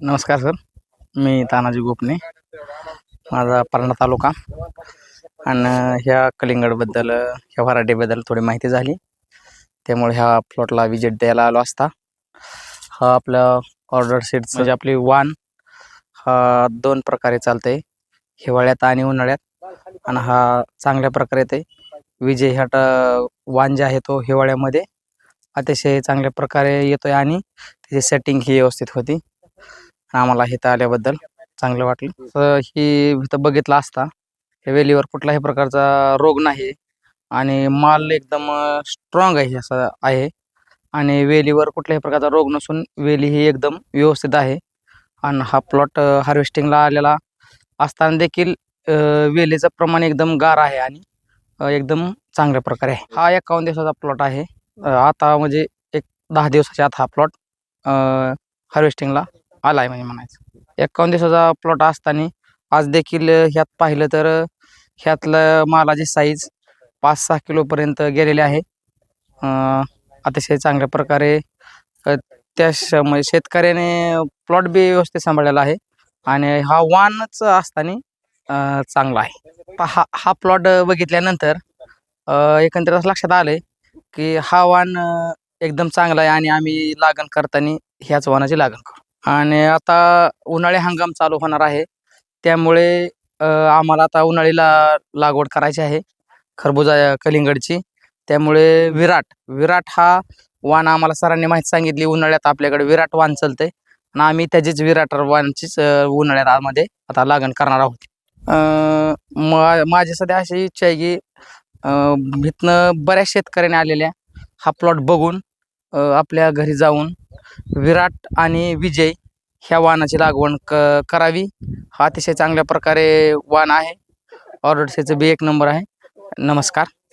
नमस्कार सर मी तानाजी गोपने. माझा पारणा तालुका. आणि ह्या कलिंगडबद्दल ह्या व्हरायटीबद्दल थोडी माहिती झाली. त्यामुळे ह्या प्लॉटला विजिट द्यायला आलो असता. हा आपला ऑर्डर सीट्स म्हणजे आपली वान हा दोन प्रकारे चालते हिवाळ्यात आणि उन्हाळ्यात. आणि हा चांगल्या प्रकारे येते विजय ह्या ट- जे आहे तो हिवाळ्यामध्ये अतिशय चांगल्या प्रकारे येतोय आणि त्याची सेटिंग ही व्यवस्थित होती. आम्हाला इथं आल्याबद्दल चांगलं वाटलं. तर ही इथं बघितलं असता हे वेलीवर कुठल्याही प्रकारचा रोग नाही आणि माल एकदम स्ट्रॉंग आहे असं आहे. आणि वेलीवर कुठल्याही प्रकारचा रोग नसून वेली ही एकदम व्यवस्थित आहे. आणि हा प्लॉट हार्वेस्टिंगला आलेला असताना देखील वेलीचं प्रमाण एकदम गार आहे आणि एकदम चांगल्या प्रकारे आहे. हा एकावन्न दिवसाचा प्लॉट आहे. आता म्हणजे एक दहा दिवसाच्या आत हा प्लॉट हार्वेस्टिंगला आला आहे म्हणजे म्हणायचं. एकावन्न दिवसाचा प्लॉट असताना आज देखील ह्यात पाहिलं तर ह्यातलं मालाची साईज पाच सहा किलोपर्यंत गेलेली आहे. अतिशय चांगल्या प्रकारे त्या श म्हणजे शेतकऱ्याने प्लॉट बी व्यवस्थित सांभाळलेला आहे. आणि हा वानच असताना चांगला आहे. पा- हा हा प्लॉट बघितल्यानंतर एकंदरीत असं लक्षात आहे की हा वान एकदम चांगला आहे आणि आम्ही लागण करताना ह्याच वानाची लागण करू. आणि आता उन्हाळी हंगाम चालू होणार आहे. त्यामुळे आम्हाला आता उन्हाळीला लागवड करायची आहे खरबुजा कलिंगडची. त्यामुळे विराट विराट हा वाण आम्हाला सरांनी माहिती सांगितली उन्हाळ्यात आपल्याकडे विराट वाण चालते आणि आम्ही त्याचीच विराट वाणचीच उन्हाळ्यात मध्ये आता लागण करणार आहोत. मा- माझी सध्या अशी इच्छा आहे की इथनं बऱ्याच शेतकऱ्याने आलेल्या हा प्लॉट बघून आपल्या घरी जाऊन विराट आणि विजय ह्या वाहनाची लागवण क करावी. हा अतिशय चांगल्या प्रकारे वाहन आहे. ऑर्डरचं बी एक नंबर आहे. नमस्कार.